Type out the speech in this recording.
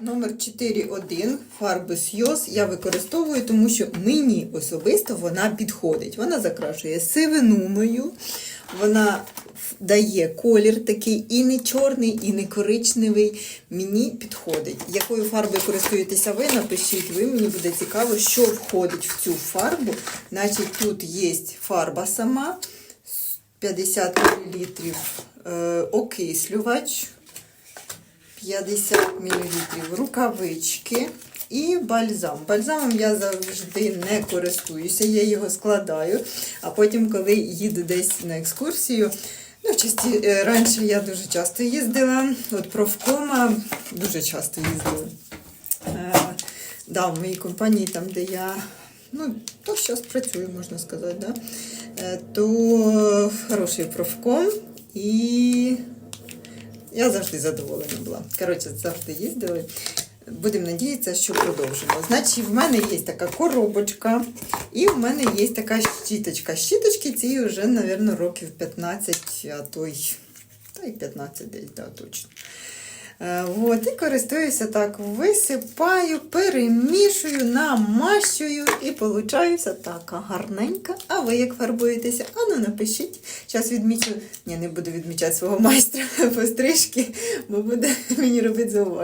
Номер 4.1 фарби Сйоз я використовую, тому що мені особисто вона підходить. Вона закрашує сивину мою, вона дає колір такий і не чорний, і не коричневий. Мені підходить. Якою фарбою користуєтеся ви, напишіть ви, мені буде цікаво, що входить в цю фарбу. Значить, тут є фарба сама, 50 мл е, окислювач. 50 мл рукавички і бальзам. Бальзамом я завжди не користуюся, я його складаю, а потім, коли їду десь на екскурсію, ну, часті, е, раніше я дуже часто їздила, от профкома дуже часто їздила. Е, да, в моїй компанії, там, де я ну, то зараз працюю, можна сказати, да? Е, то хороший профком і я завжди задоволена була. Коротше, завжди їздили. Будемо надіятися, що продовжимо. Значить, в мене є така коробочка, і в мене є така щіточка. Щіточки ці вже, мабуть, років 15, а то й, та й 15 десь, да, точно. Е, От, і користуюся так, висипаю, перемішую, намащую і получаюся така гарненька. А ви як фарбуєтеся? Ану, напишіть. Зараз відмічу. Ні, не буду відмічати свого майстра по стрижці, бо буде мені робити зауваження.